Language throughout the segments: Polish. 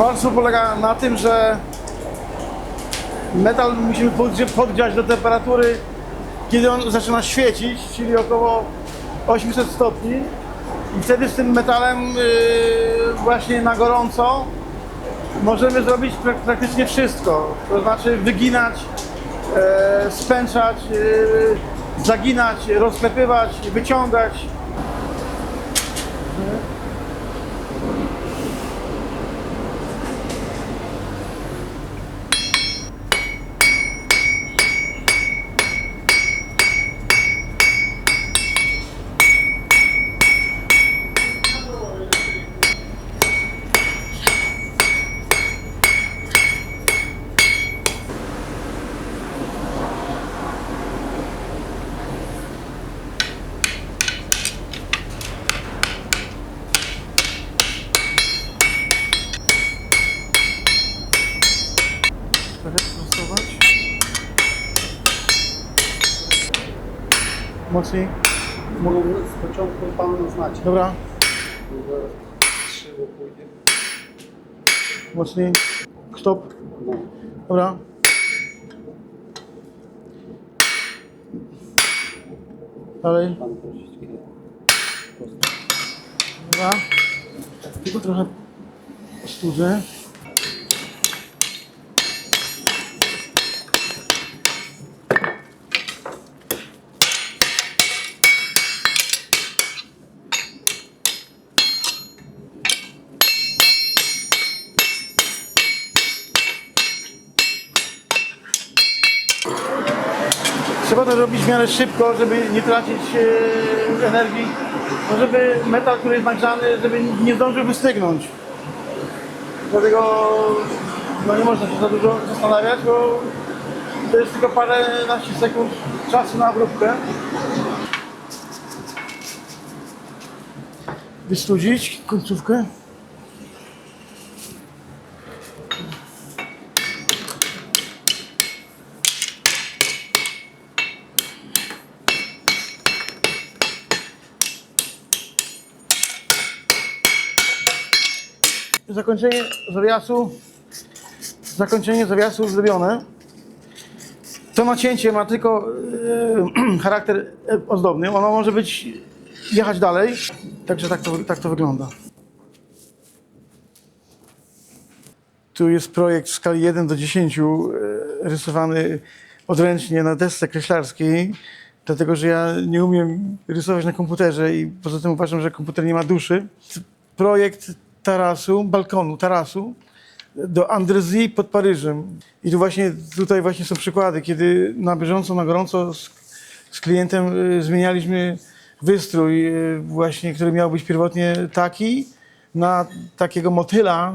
Kowalstwo polega na tym, że metal musimy podgrzać- do temperatury, kiedy on zaczyna świecić, czyli około 800 stopni. I wtedy z tym metalem yy, właśnie na gorąco możemy zrobić prak- praktycznie wszystko. To znaczy wyginać, e, spęczać, e, zaginać, rozklepywać, wyciągać. Mocniej. Mogę z początku Pan znać. Dobra, Krzywo pójdzie. mocniej. Stop. Dobra. Dalej. Pan troszeczkę. Dobra. Tylko trochę studzę. Trzeba to robić w miarę szybko, żeby nie tracić e, energii, no żeby metal, który jest nagrzany, żeby nie zdążył wystygnąć. Dlatego no nie można się za dużo zastanawiać, bo to jest tylko paręnaście sekund czasu na obróbkę. Wystudzić końcówkę. Zakończenie zawiasu. Zakończenie zawiasu zrobione. To nacięcie ma tylko e, charakter e, ozdobny. Ono może być jechać dalej. Także tak to, tak to wygląda. Tu jest projekt w skali 1 do 10 e, rysowany odręcznie na desce kreślarskiej, dlatego że ja nie umiem rysować na komputerze i poza tym uważam, że komputer nie ma duszy. Projekt tarasu, balkonu, tarasu do Andrezji pod Paryżem. I tu właśnie, tutaj właśnie są przykłady, kiedy na bieżąco, na gorąco z, z klientem y, zmienialiśmy wystrój y, właśnie, który miał być pierwotnie taki, na takiego motyla,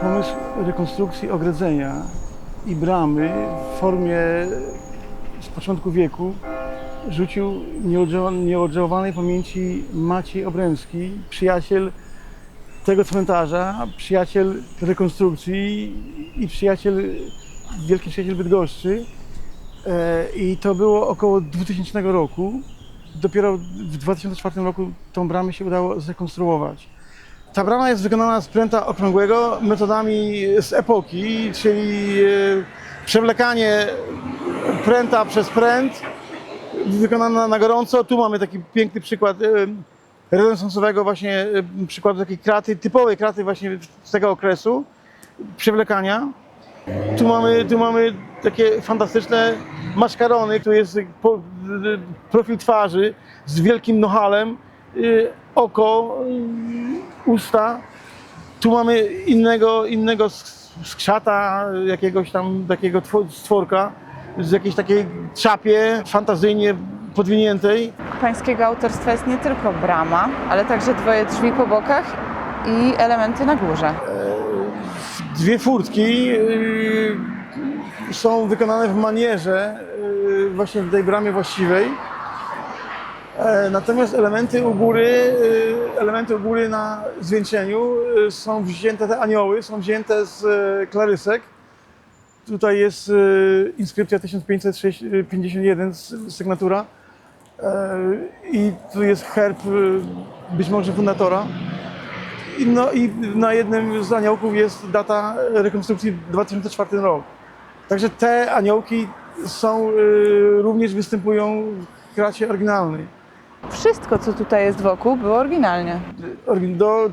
Pomysł rekonstrukcji ogrodzenia i bramy w formie z początku wieku rzucił nieodżałowanej pamięci Maciej Obremski, przyjaciel tego cmentarza, przyjaciel rekonstrukcji i przyjaciel, wielki przyjaciel Bydgoszczy. E, I to było około 2000 roku. Dopiero w 2004 roku tą bramę się udało zrekonstruować. Ta brama jest wykonana z pręta okrągłego metodami z epoki, czyli e, przewlekanie pręta przez pręt, wykonana na gorąco. Tu mamy taki piękny przykład e, renesansowego właśnie e, przykładu takiej kraty, typowej kraty właśnie z tego okresu, przewlekania. Tu mamy, tu mamy takie fantastyczne maszkarony, tu jest po, profil twarzy z wielkim nohalem, oko, usta. Tu mamy innego, innego sk- skrzata, jakiegoś tam takiego two- stworka z jakiejś takiej czapie fantazyjnie podwiniętej. Pańskiego autorstwa jest nie tylko brama, ale także dwoje drzwi po bokach i elementy na górze. Dwie furtki y, są wykonane w manierze y, właśnie w tej bramie właściwej. E, Natomiast elementy u góry, elementy u góry na zwieńczeniu są wzięte, te anioły są wzięte z klarysek. Tutaj jest y, inskrypcja 1551, s- sygnatura. E, I tu jest herb e, być może fundatora. I, no, I na jednym z aniołków jest data rekonstrukcji 2004 rok. Także te aniołki są, e, również występują w kracie oryginalnej. Wszystko, co tutaj jest wokół, było oryginalnie. Do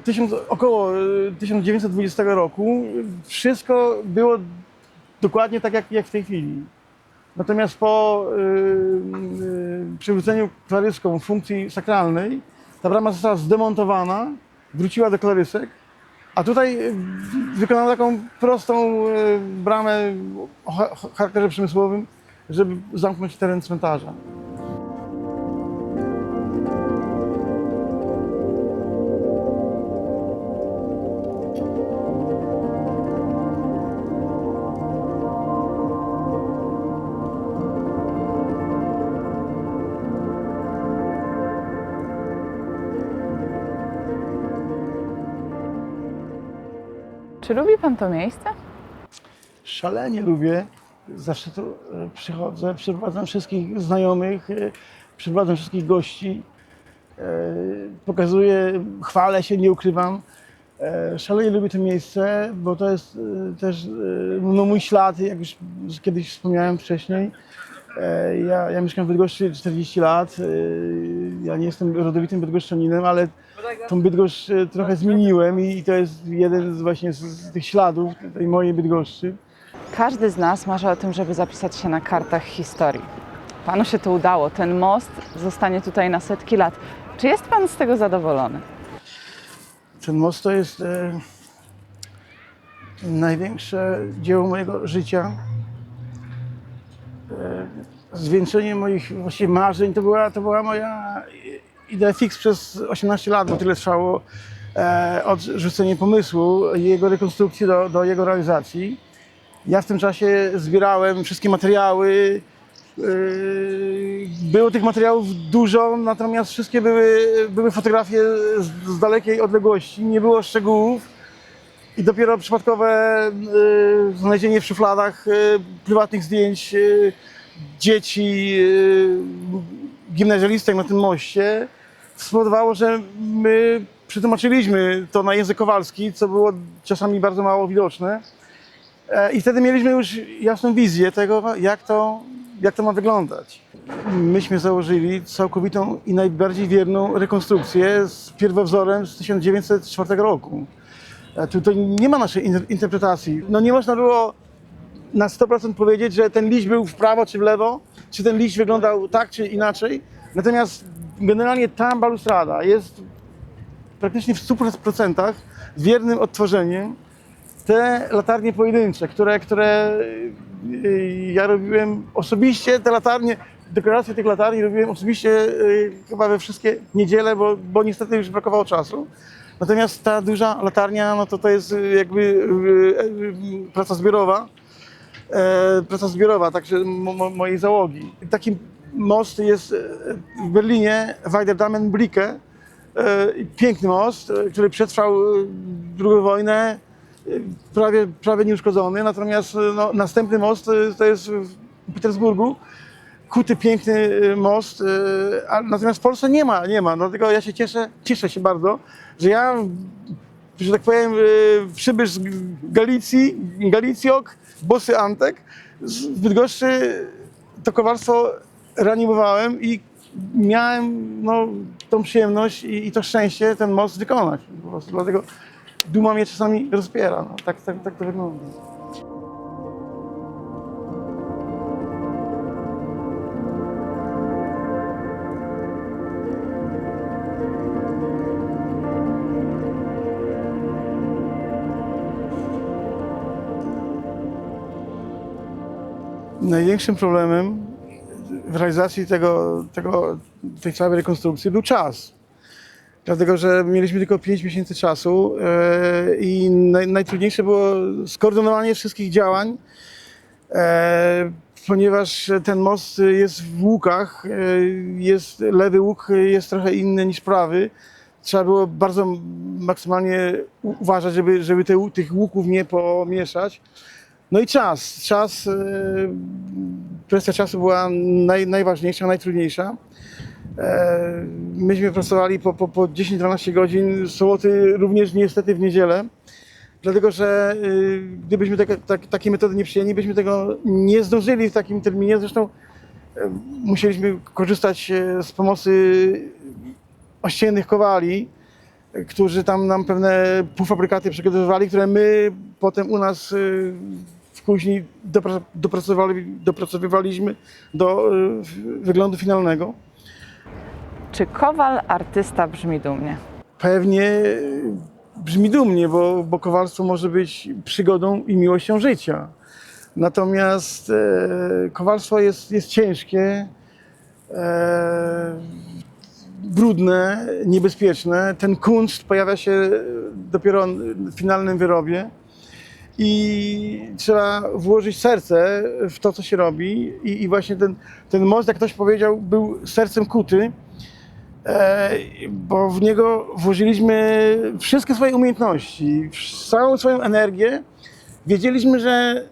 około e, 1920 roku wszystko było dokładnie tak, jak, jak w tej chwili. Natomiast po y, y, przywróceniu klaryską funkcji sakralnej, ta brama została zdemontowana, wróciła do klarysek, a tutaj y, wykonano taką prostą bramę o cha- charakterze przemysłowym, żeby zamknąć teren cmentarza. Czy lubi pan to miejsce? Szalenie lubię. Zawsze tu e, przychodzę, przyprowadzam wszystkich znajomych, e, przyprowadzam wszystkich gości. e, Pokazuję, chwalę się, nie ukrywam. Szalenie lubię to miejsce, bo to jest też no, mój ślad, jak już kiedyś wspomniałem wcześniej. Ja, ja mieszkam w Bydgoszczy 40 lat. Ja nie jestem rodowitym bydgoszczaninem, ale tą Bydgoszcz trochę zmieniłem i i to jest jeden z właśnie z, z tych śladów tej mojej Bydgoszczy. Każdy z nas marzy o tym, żeby zapisać się na kartach historii. Panu się to udało. Ten most zostanie tutaj na setki lat. Czy jest pan z tego zadowolony? Ten most to jest e, największe dzieło mojego życia. E, zwieńczenie moich właściwie marzeń to była, to była moja idea fix przez 18 lat, bo tyle trwało e, od rzucenia pomysłu jego rekonstrukcji do, do jego realizacji. Ja w tym czasie zbierałem wszystkie materiały. Yy, Było tych materiałów dużo, natomiast wszystkie były, były fotografie z, z dalekiej odległości, nie było szczegółów. I dopiero przypadkowe yy, znalezienie w szufladach yy, prywatnych zdjęć yy, dzieci, yy, gimnazjalistek na tym moście spowodowało, że my przetłumaczyliśmy to na język kowalski, co było czasami bardzo mało widoczne. E, I wtedy mieliśmy już jasną wizję tego, jak to, jak to ma wyglądać. Myśmy założyli całkowitą i najbardziej wierną rekonstrukcję z pierwowzorem z 1904 roku. E, Tutaj nie ma naszej in- interpretacji. No nie można było na 100% powiedzieć, że ten liść był w prawo czy w lewo, czy ten liść wyglądał tak czy inaczej. Natomiast generalnie ta balustrada jest praktycznie w 100% wiernym odtworzeniem te latarnie pojedyncze, które, które y, ja robiłem osobiście, te latarnie, dekoracje tych latarni robiłem osobiście y, chyba we wszystkie niedziele, bo, bo niestety już brakowało czasu. Natomiast ta duża latarnia, no to to jest y, jakby y, y, praca zbiorowa, e, praca zbiorowa, także mo, mo, mojej załogi. Taki most jest e, w Berlinie, Weiderdamen Bricke, e, piękny most, e, który przetrwał II wojnę, prawie, prawie nieuszkodzony, natomiast no, następny most to jest w Petersburgu, kuty piękny most, natomiast w Polsce nie ma, nie ma, dlatego ja się cieszę, cieszę się bardzo, że ja, że tak powiem, przybysz z Galicji, Galicjok, Bosy Antek, z Bydgoszczy to kowalstwo reanimowałem i miałem no, tą przyjemność i, i to szczęście ten most wykonać. Po prostu dlatego duma mnie czasami rozpiera. No. Tak, tak, tak to wygląda. Największym problemem w realizacji tego, tego, tej całej rekonstrukcji był czas. Dlatego, że mieliśmy tylko 5 miesięcy czasu e, i naj, najtrudniejsze było skoordynowanie wszystkich działań, e, ponieważ ten most jest w łukach, e, jest, lewy łuk jest trochę inny niż prawy. Trzeba było bardzo maksymalnie uważać, żeby, żeby te, tych łuków nie pomieszać. No i czas. Czas, kwestia czasu była naj, najważniejsza, najtrudniejsza. E, Myśmy pracowali po, po, po 10-12 godzin, soboty również niestety w niedzielę, dlatego że y, gdybyśmy taka, tak, takiej metody nie przyjęli, byśmy tego nie zdążyli w takim terminie. Zresztą e, musieliśmy korzystać e, z pomocy ościennych kowali, którzy tam nam pewne półfabrykaty przygotowywali, które my potem u nas y, dopra- dopracowali, dopracowywaliśmy do y, wyglądu finalnego. Czy kowal artysta brzmi dumnie? Pewnie brzmi dumnie, bo, bo kowalstwo może być przygodą i miłością życia. Natomiast e, kowalstwo jest, jest ciężkie, e, brudne, niebezpieczne. Ten kunszt pojawia się dopiero w finalnym wyrobie i trzeba włożyć serce w to, co się robi. I, i właśnie ten, ten most, jak ktoś powiedział, był sercem kuty. E, bo w niego włożyliśmy wszystkie swoje umiejętności, całą swoją energię. Wiedzieliśmy, że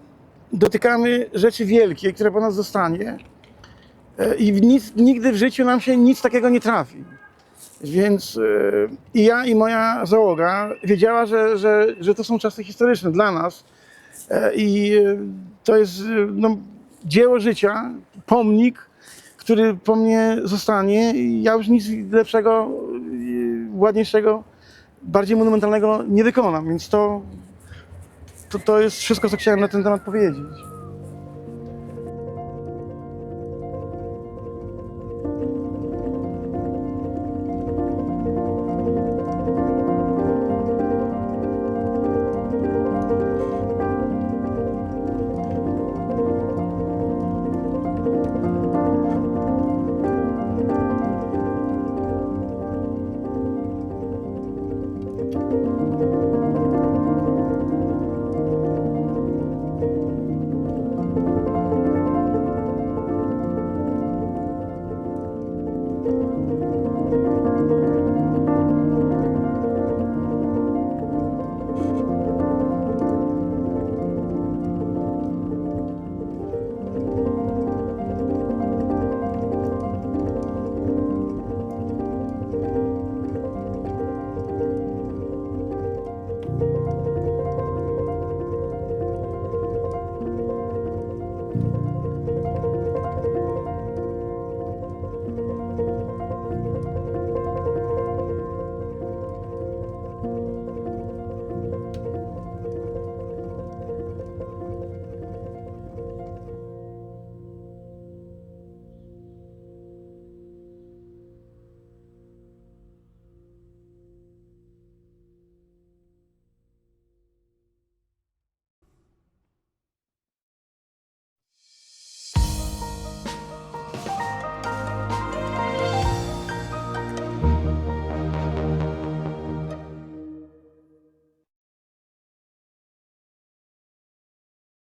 dotykamy rzeczy wielkiej, które po nas zostanie E, i nic, nigdy w życiu nam się nic takiego nie trafi. Więc e, i ja, i moja załoga wiedziała, że, że, że to są czasy historyczne dla nas E, i e, to jest e, no, dzieło życia, pomnik, który po mnie zostanie i ja już nic lepszego, ładniejszego, bardziej monumentalnego nie wykonam, więc to, to, to jest wszystko, co chciałem na ten temat powiedzieć.